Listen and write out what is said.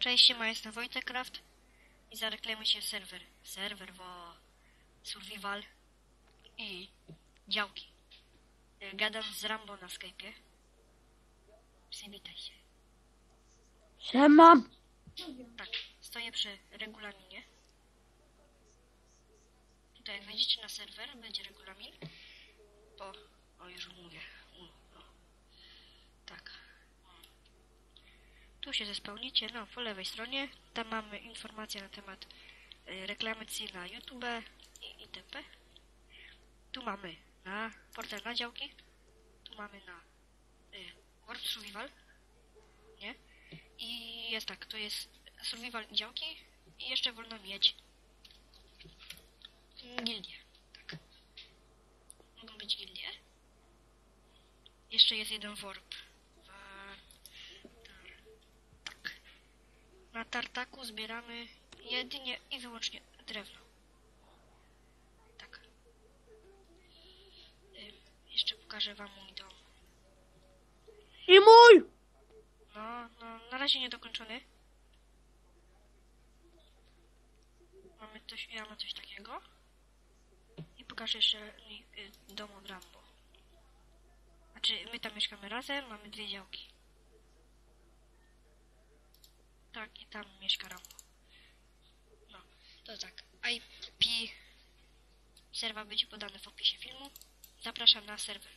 Cześć, siema, jestem Wojtekcraft i zareklamujemy się serwer. Serwer, wo... Survival i działki. Y, Gadam z Rambo na Skype'ie. Przywitaj się. Siema. Tak, stoję przy regulaminie. Tutaj jak wejdziecie na serwer, będzie regulamin. O, o już mówię. U, o. Tak. Tu się zespełnicie, no po lewej stronie. Tam mamy informacje na temat y, reklamacji na YouTube i itp. Tu mamy na portal na działki. Tu mamy na y, World Survival. Nie? I jest tak, to jest survival i działki i jeszcze wolno mieć gildię. Tak. Mogą być gildie. Jeszcze jest jeden warp. Wa- tar- Tak. Na tartaku zbieramy jedynie i wyłącznie drewno. Tak. Ym, jeszcze pokażę wam mój dom. I mój. No, no, na razie niedokończony. Mamy coś, ja mam coś takiego. I pokażę jeszcze y, dom od Rambo. Znaczy, my tam mieszkamy razem, mamy dwie działki. Tak, i tam mieszka Rambo. No, to tak. IP serwa będzie podane w opisie filmu. Zapraszam na serwer.